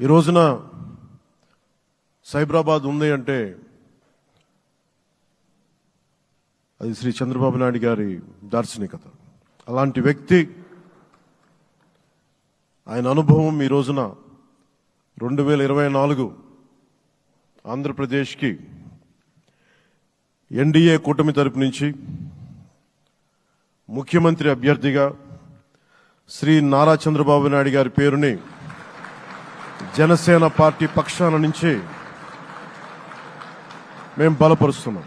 ఈ రోజున సైబరాబాద్ ఉంది అంటే అది శ్రీ చంద్రబాబు నాయుడు గారి దార్శనికత. అలాంటి వ్యక్తి ఆయన అనుభవం ఈ రోజున రెండు వేల ఇరవై నాలుగు ఆంధ్రప్రదేశ్కి ఎన్డీఏ కూటమి తరపు నుంచి ముఖ్యమంత్రి అభ్యర్థిగా శ్రీ నారా చంద్రబాబు నాయుడు గారి పేరుని జనసేన పార్టీ పక్షాల నుంచి మేము బలపరుస్తున్నాం.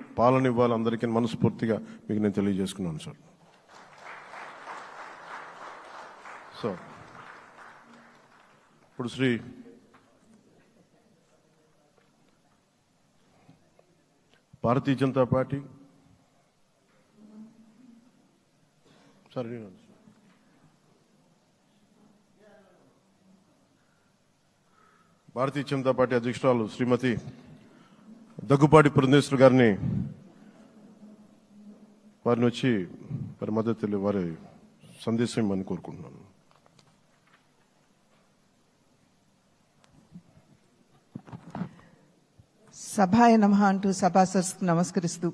పాలన ఇవ్వాలి అందరికీ మనస్ఫూర్తిగా మీకు నేను తెలియజేసుకున్నాను సార్. సో ఇప్పుడు Shri Bharatiya Janata party sir. Bharatiya Janata party అధ్యక్షురాలు శ్రీమతి దగ్గుపాటి పురంధేశ్వర్ గారిని వారిని వచ్చి వారి మద్దతు వారి సందేశం ఇవ్వమని కోరుకుంటున్నాను. సభాయ నమ అంటూ సభాసర్స్కు నమస్కరిస్తూ